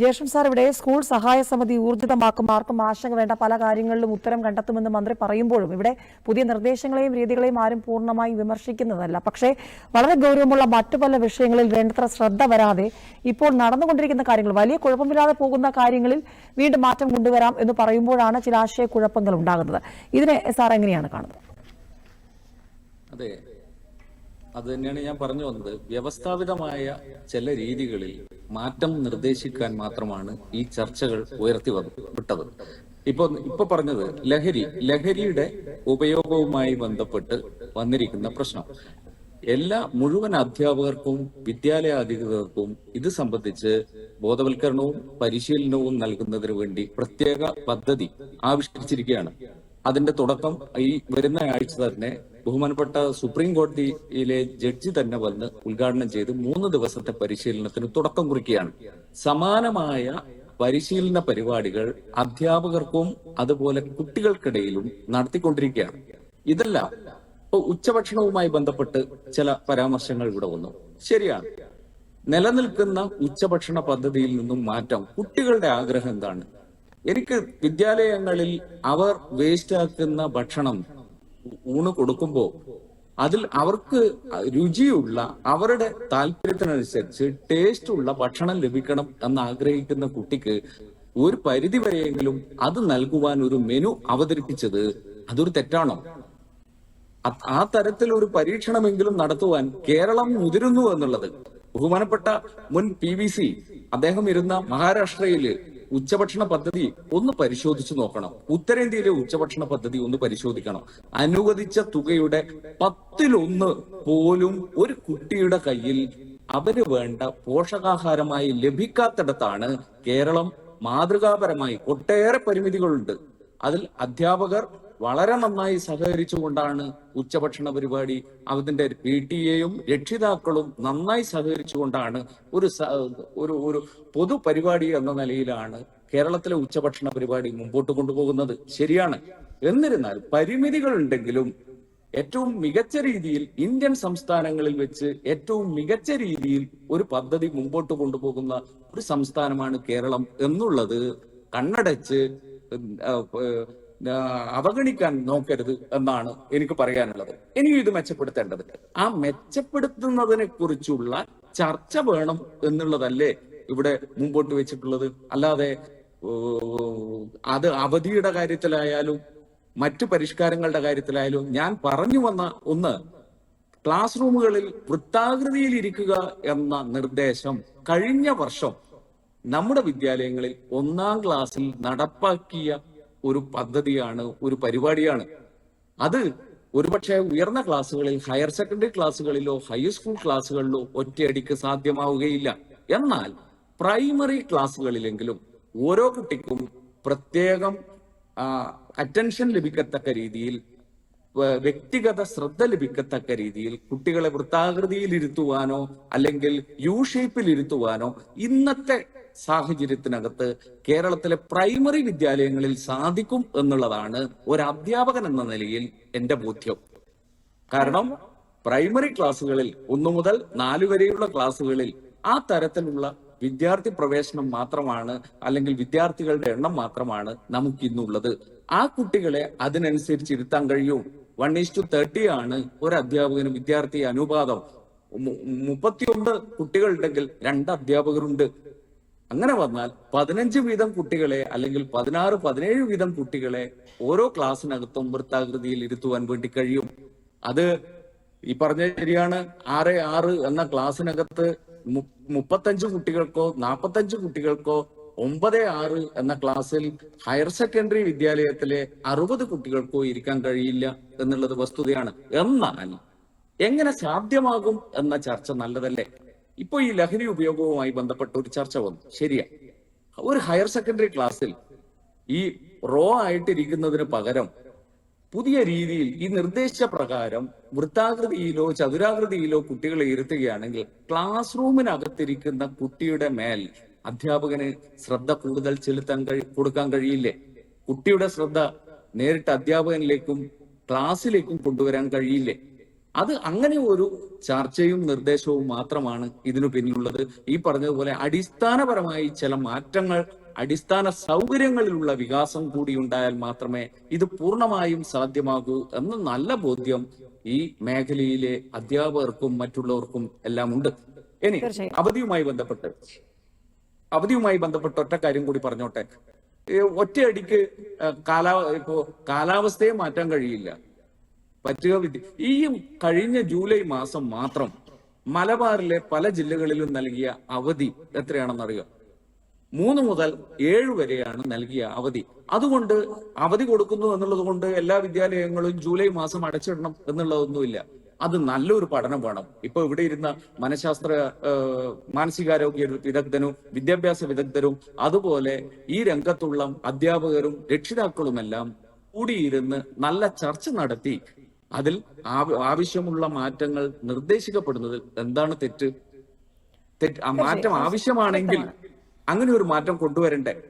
ജേഷൻ sir ഇവിടെ school സഹായ സമിതി ഊർജിതമാക്കും ആർക്കും ആശങ്ക വേണ്ട പല കാര്യങ്ങളിലും ഉത്തരം കണ്ടെത്തുമെന്ന് മന്ത്രി പറയുമ്പോഴും ഇവിടെ പുതിയ നിർദ്ദേശങ്ങളെയും രീതികളെയും ആരും പൂർണമായി വിമർശിക്കുന്നതല്ല. പക്ഷേ വളരെ ഗൗരവമുള്ള മറ്റു പല വിഷയങ്ങളിൽ വേണ്ടത്ര ശ്രദ്ധ വരാതെ ഇപ്പോൾ നടന്നുകൊണ്ടിരിക്കുന്ന കാര്യങ്ങൾ വലിയ കുഴപ്പമില്ലാതെ പോകുന്ന കാര്യങ്ങളിൽ വീണ്ടും മാറ്റം കൊണ്ടുവരാം എന്ന് പറയുമ്പോഴാണ് ചില ആശയക്കുഴപ്പങ്ങൾ ഉണ്ടാകുന്നത്. ഇതിനെ സാർ എങ്ങനെയാണ് കാണുന്നത്? അതെ. അത് തന്നെയാണ് ഞാൻ പറഞ്ഞു വന്നത്. വ്യവസ്ഥാപിതമായ ചില രീതികളിൽ മാറ്റം നിർദ്ദേശിക്കാൻ മാത്രമാണ് ഈ ചർച്ചകൾ ഉയർത്തി വിട്ടത്. ഇപ്പൊ ഇപ്പൊ പറഞ്ഞത് ലഹരി ലഹരിയുടെ ഉപയോഗവുമായി ബന്ധപ്പെട്ട് വന്നിരിക്കുന്ന പ്രശ്നം. എല്ലാ മുഴുവൻ അധ്യാപകർക്കും വിദ്യാലയ അധികൃതർക്കും ഇത് സംബന്ധിച്ച് ബോധവൽക്കരണവും പരിശീലനവും നൽകുന്നതിന് വേണ്ടി പ്രത്യേക പദ്ധതി ആവിഷ്കരിച്ചിരിക്കുകയാണ്. അതിന്റെ തുടക്കം ഈ വരുന്ന ആഴ്ച തന്നെ ബഹുമാനപ്പെട്ട സുപ്രീം കോടതിയിലെ ജഡ്ജി തന്നെ വന്ന് ഉദ്ഘാടനം ചെയ്ത് മൂന്ന് ദിവസത്തെ പരിശീലനത്തിന് തുടക്കം കുറിക്കുകയാണ്. സമാനമായ പരിശീലന പരിപാടികൾ അധ്യാപകർക്കും അതുപോലെ കുട്ടികൾക്കിടയിലും നടത്തിക്കൊണ്ടിരിക്കുകയാണ്. ഇതെല്ലാം ഇപ്പൊ ഉച്ചഭക്ഷണവുമായി ബന്ധപ്പെട്ട് ചില പരാമർശങ്ങൾ ഇവിടെ വന്നു. ശരിയാണ്. നിലനിൽക്കുന്ന ഉച്ചഭക്ഷണ പദ്ധതിയിൽ നിന്നും മാറ്റം കുട്ടികളുടെ ആഗ്രഹം എന്താണ്? എനിക്ക് വിദ്യാലയങ്ങളിൽ അവർ വേസ്റ്റ് ആക്കുന്ന ഭക്ഷണം ഊണ് കൊടുക്കുമ്പോൾ അതിൽ അവർക്ക് രുചിയുള്ള അവരുടെ താല്പര്യത്തിനനുസരിച്ച് ടേസ്റ്റ് ഉള്ള ഭക്ഷണം ലഭിക്കണം എന്ന് ആഗ്രഹിക്കുന്ന കുട്ടിക്ക് ഒരു പരിധി വരെയെങ്കിലും അത് നൽകുവാൻ ഒരു മെനു അവതരിപ്പിച്ചത് അതൊരു തെറ്റാണോ? ആ തരത്തിൽ ഒരു പരീക്ഷണമെങ്കിലും നടത്തുവാൻ കേരളം മുതിരുന്നു എന്നുള്ളത്. ബഹുമാനപ്പെട്ട മുൻ പി വി സി അദ്ദേഹം ഇരുന്ന മഹാരാഷ്ട്രയിൽ ഉച്ചഭക്ഷണ പദ്ധതി ഒന്ന് പരിശോധിച്ചു നോക്കണം. ഉത്തരേന്ത്യയിലെ ഉച്ചഭക്ഷണ പദ്ധതി ഒന്ന് പരിശോധിക്കണം. അനുവദിച്ച തുകയുടെ പത്തിലൊന്ന് പോലും ഒരു കുട്ടിയുടെ കയ്യിൽ അവന് വേണ്ട പോഷകാഹാരമായി ലഭിക്കാത്തിടത്താണ് കേരളം മാതൃകാപരമായി ഒട്ടേറെ പരിമിതികളുണ്ട്. അതിൽ അധ്യാപകർ വളരെ നന്നായി സഹകരിച്ചുകൊണ്ടാണ് ഉച്ചഭക്ഷണ പരിപാടി അതിന്റെ പി ടി എയും രക്ഷിതാക്കളും നന്നായി സഹകരിച്ചുകൊണ്ടാണ് ഒരു ഒരു ഒരു പൊതു പരിപാടി എന്ന നിലയിലാണ് കേരളത്തിലെ ഉച്ചഭക്ഷണ പരിപാടി മുമ്പോട്ട് കൊണ്ടുപോകുന്നത്. ശരിയാണ്. എന്നിരുന്നാൽ പരിമിതികൾ ഉണ്ടെങ്കിലും ഏറ്റവും മികച്ച രീതിയിൽ ഇന്ത്യൻ സംസ്ഥാനങ്ങളിൽ വെച്ച് ഏറ്റവും മികച്ച രീതിയിൽ ഒരു പദ്ധതി മുമ്പോട്ട് കൊണ്ടുപോകുന്ന ഒരു സംസ്ഥാനമാണ് കേരളം എന്നുള്ളത് കണ്ണടച്ച് അവഗണിക്കാൻ നോക്കരുത് എന്നാണ് എനിക്ക് പറയാനുള്ളത്. ഇനിയും ഇത് മെച്ചപ്പെടുത്തേണ്ടതുണ്ട് ആ മെച്ചപ്പെടുത്തുന്നതിനെ കുറിച്ചുള്ള ചർച്ച വേണം എന്നുള്ളതല്ലേ ഇവിടെ മുമ്പോട്ട് വെച്ചിട്ടുള്ളത്. അല്ലാതെ അത് അവധിയുടെ കാര്യത്തിലായാലും മറ്റു പരിഷ്കാരങ്ങളുടെ കാര്യത്തിലായാലും ഞാൻ പറഞ്ഞു വന്ന ഒന്ന് ക്ലാസ് റൂമുകളിൽ വൃത്താകൃതിയിൽ ഇരിക്കുക എന്ന നിർദ്ദേശം കഴിഞ്ഞ വർഷം നമ്മുടെ വിദ്യാലയങ്ങളിൽ ഒന്നാം ക്ലാസ്സിൽ നടപ്പാക്കിയ ഒരു പദ്ധതിയാണ് ഒരു പരിപാടിയാണ്. അത് ഒരുപക്ഷെ ഉയർന്ന ക്ലാസ്സുകളിൽ ഹയർ സെക്കൻഡറി ക്ലാസ്സുകളിലോ ഹൈസ്കൂൾ ക്ലാസ്സുകളിലോ ഒറ്റയടിക്ക് സാധ്യമാവുകയില്ല. എന്നാൽ പ്രൈമറി ക്ലാസ്സുകളിലെങ്കിലും ഓരോ കുട്ടിക്കും പ്രത്യേകം അറ്റൻഷൻ ലഭിക്കത്തക്ക രീതിയിൽ വ്യക്തിഗത ശ്രദ്ധ ലഭിക്കത്തക്ക രീതിയിൽ കുട്ടികളെ വൃത്താകൃതിയിൽ ഇരുത്തുവാനോ അല്ലെങ്കിൽ യു ഷേപ്പിൽ ഇരുത്തുവാനോ ഇന്നത്തെ സാഹചര്യത്തിനകത്ത് കേരളത്തിലെ പ്രൈമറി വിദ്യാലയങ്ങളിൽ സാധിക്കും എന്നുള്ളതാണ് ഒരു അധ്യാപകൻ എന്ന നിലയിൽ എന്റെ ബോധ്യം. കാരണം പ്രൈമറി ക്ലാസ്സുകളിൽ ഒന്നു മുതൽ നാല് വരെയുള്ള ക്ലാസ്സുകളിൽ ആ തരത്തിലുള്ള വിദ്യാർത്ഥി പ്രവേശനം മാത്രമാണ് അല്ലെങ്കിൽ വിദ്യാർത്ഥികളുടെ എണ്ണം മാത്രമാണ് നമുക്ക് ഇന്നുള്ളത് ആ കുട്ടികളെ അതിനനുസരിച്ച് ഇരുത്താൻ കഴിയും. വൺ ഈസ് ടു തേർട്ടി ആണ് ഒരു അധ്യാപകന് വിദ്യാർത്ഥി അനുപാതം. മുപ്പത്തിയൊന്ന് കുട്ടികളുണ്ടെങ്കിൽ രണ്ട് അധ്യാപകരുണ്ട്. അങ്ങനെ വന്നാൽ പതിനഞ്ച് വീതം കുട്ടികളെ അല്ലെങ്കിൽ പതിനാറ് പതിനേഴ് വീതം കുട്ടികളെ ഓരോ ക്ലാസ്സിനകത്തും വൃത്താകൃതിയിൽ ഇരുത്തുവാൻ വേണ്ടി കഴിയും. അത് ഈ പറഞ്ഞ ശരിയാണ്. ആറ് ആറ് എന്ന ക്ലാസ്സിനകത്ത് മുപ്പത്തഞ്ച് കുട്ടികൾക്കോ നാപ്പത്തഞ്ച് കുട്ടികൾക്കോ ഒമ്പത് ആറ് എന്ന ക്ലാസ്സിൽ ഹയർ സെക്കൻഡറി വിദ്യാലയത്തിലെ അറുപത് കുട്ടികൾക്കോ ഇരിക്കാൻ കഴിയില്ല എന്നുള്ളത് വസ്തുതയാണ്. എന്നാൽ എങ്ങനെ സാധ്യമാകും എന്ന ചർച്ച നല്ലതല്ലേ? ഇപ്പൊ ഈ ലഹരി ഉപയോഗവുമായി ബന്ധപ്പെട്ട ഒരു ചർച്ച വന്നു. ശരിയാ. ഒരു ഹയർ സെക്കൻഡറി ക്ലാസ്സിൽ ഈ റോ ആയിട്ടിരിക്കുന്നതിന് പകരം പുതിയ രീതിയിൽ ഈ നിർദ്ദേശ പ്രകാരം വൃത്താകൃതിയിലോ ചതുരാകൃതിയിലോ കുട്ടികളെ ഇരുത്തുകയാണെങ്കിൽ ക്ലാസ് റൂമിനകത്തിരിക്കുന്ന കുട്ടിയുടെ മേൽ അധ്യാപകന് ശ്രദ്ധ കൂടുതൽ ചെലുത്താൻ കഴി കൊടുക്കാൻ കഴിയില്ലേ? കുട്ടിയുടെ ശ്രദ്ധ നേരിട്ട് അധ്യാപകനിലേക്കും ക്ലാസ്സിലേക്കും കൊണ്ടുവരാൻ കഴിയില്ലേ? അത് അങ്ങനെ ഒരു ചർച്ചയും നിർദ്ദേശവും മാത്രമാണ് ഇതിനു പിന്നിലുള്ളത്. ഈ പറഞ്ഞതുപോലെ അടിസ്ഥാനപരമായി ചില മാറ്റങ്ങൾ അടിസ്ഥാന സൗകര്യങ്ങളിലുള്ള വികാസം കൂടി ഉണ്ടായാൽ മാത്രമേ ഇത് പൂർണമായും സാധ്യമാകൂ എന്ന നല്ല ബോധ്യം ഈ മേഖലയിലെ അധ്യാപകർക്കും മറ്റുള്ളവർക്കും എല്ലാം ഉണ്ട്. ഇനി. അവധിയുമായി ബന്ധപ്പെട്ട് അവധിയുമായി ബന്ധപ്പെട്ട് ഒറ്റ കാര്യം കൂടി പറഞ്ഞോട്ടെ. ഒറ്റയടിക്ക് കാലാ ഇപ്പോ കാലാവസ്ഥയെ മാറ്റാൻ കഴിയില്ല. പറ്റുക ഈ കഴിഞ്ഞ ജൂലൈ മാസം മാത്രം മലബാറിലെ പല ജില്ലകളിലും നൽകിയ അവധി എത്രയാണെന്നറിയുക മൂന്ന് മുതൽ ഏഴ് വരെയാണ് നൽകിയ അവധി. അതുകൊണ്ട് അവധി കൊടുക്കുന്നു എന്നുള്ളത് കൊണ്ട് എല്ലാ വിദ്യാലയങ്ങളും ജൂലൈ മാസം അടച്ചിടണം എന്നുള്ളതൊന്നുമില്ല. അത് നല്ലൊരു പഠനം വേണം. ഇപ്പൊ ഇവിടെ ഇരുന്ന മനഃശാസ്ത്ര മാനസികാരോഗ്യ വിദഗ്ധനും വിദ്യാഭ്യാസ വിദഗ്ധരും അതുപോലെ ഈ രംഗത്തുള്ള അധ്യാപകരും രക്ഷിതാക്കളുമെല്ലാം കൂടിയിരുന്ന് നല്ല ചർച്ച നടത്തി അതിൽ ആവശ്യമുള്ള മാറ്റങ്ങൾ നിർദ്ദേശിക്കപ്പെടുന്നതിൽ എന്താണ് തെറ്റ്? തെറ്റ് ആ മാറ്റം ആവശ്യമാണെങ്കിൽ അങ്ങനെ ഒരു മാറ്റം കൊണ്ടുവരണ്ടേ?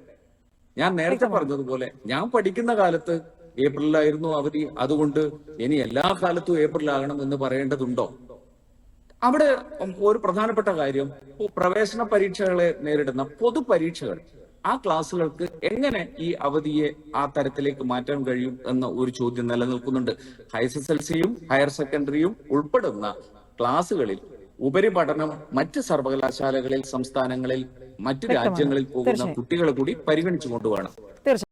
ഞാൻ നേരത്തെ പറഞ്ഞതുപോലെ ഞാൻ പഠിക്കുന്ന കാലത്ത് ഏപ്രിലായിരുന്നു അവധി. അതുകൊണ്ട് ഇനി എല്ലാ കാലത്തും ഏപ്രിൽ ഏപ്രിലാകണം എന്ന് പറയേണ്ടതുണ്ടോ? അവിടെ ഒരു പ്രധാനപ്പെട്ട കാര്യം പ്രവേശന പരീക്ഷകളെ നേരിടുന്ന പൊതുപരീക്ഷകൾ. ആ ക്ലാസ്സുകൾക്ക് എങ്ങനെ ഈ അവധിയെ ആ തരത്തിലേക്ക് മാറ്റാൻ കഴിയും എന്ന ഒരു ചോദ്യം നിലനിൽക്കുന്നുണ്ട്. ഹയർ എസ് എൽ സിയും ഹയർ സെക്കൻഡറിയും ഉൾപ്പെടുന്ന ക്ലാസ്സുകളിൽ ഉപരിപഠനം മറ്റ് സർവകലാശാലകളിൽ സംസ്ഥാനങ്ങളിൽ മറ്റ് രാജ്യങ്ങളിൽ പോകുന്ന കുട്ടികളെ കൂടി പരിഗണിച്ചു തീർച്ചയായും.